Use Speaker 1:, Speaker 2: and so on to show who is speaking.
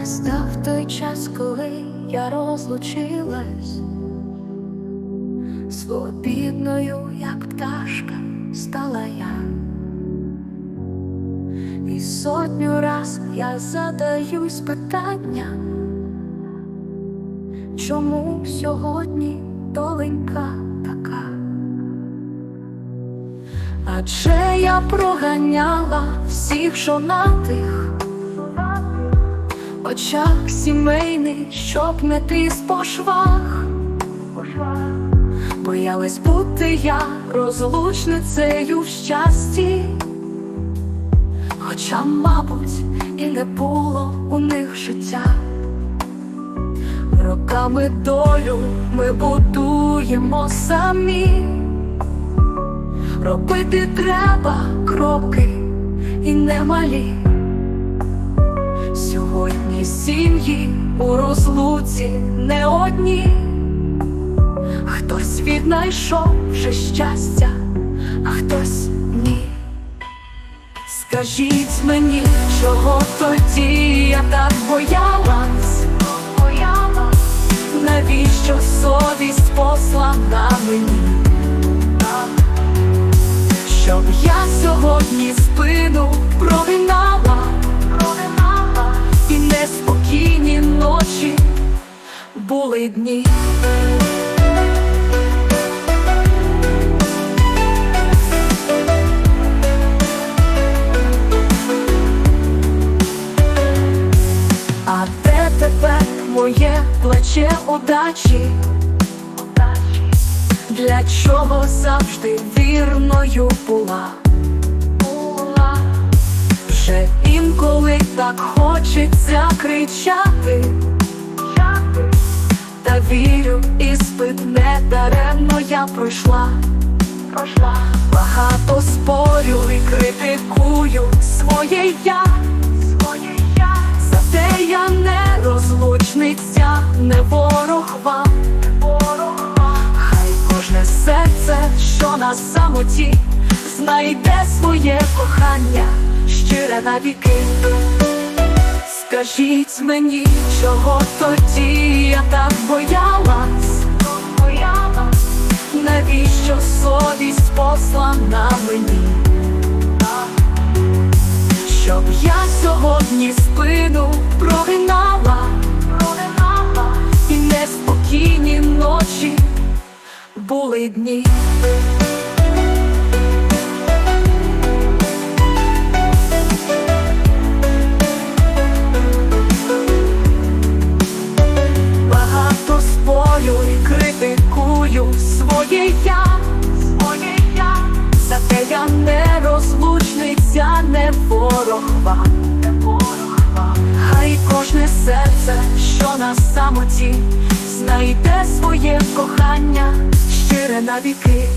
Speaker 1: Настав той час, коли я розлучилась, свобідною, як пташка, стала я. І сотню раз я задаюсь питання, чому сьогодні доленька така? Адже я проганяла всіх жонатих очах сімейний, щоб не тріс по швах. Боялась бути я розлучницею в щасті, хоча, мабуть, і не було у них життя. Роками долю ми будуємо самі. Робити треба кроки і немалі. Сьогодні сім'ї у розлуці не одні, хтось віднайшов вже щастя, а хтось ні. Скажіть мені, чого тоді я так боялась, навіщо совість послана мені? Щоб я сьогодні спину були дні. А де тепер моє плече удачі? Для чого завжди вірною була? Вже інколи так хочеться кричати, та вірю, іспит не даремно я пройшла. Пройшла. Багато спорю і критикую своє я, своє я. Зате я не розлучниця, не ворог вам, не ворог вам. Хай кожне серце, що на самоті, знайде своє кохання, щире на віки. Скажіть мені, чого тоді я так боялась, боялась, навіщо совість послана мені? Щоб я сьогодні спину прогинала, прогинала, і неспокійні ночі були дні. Своє я, своє я. за те я не розлучниця, не ворог вам, не ворог вам. Хай кожне серце, що на самоті, знайде своє кохання, щире на віки.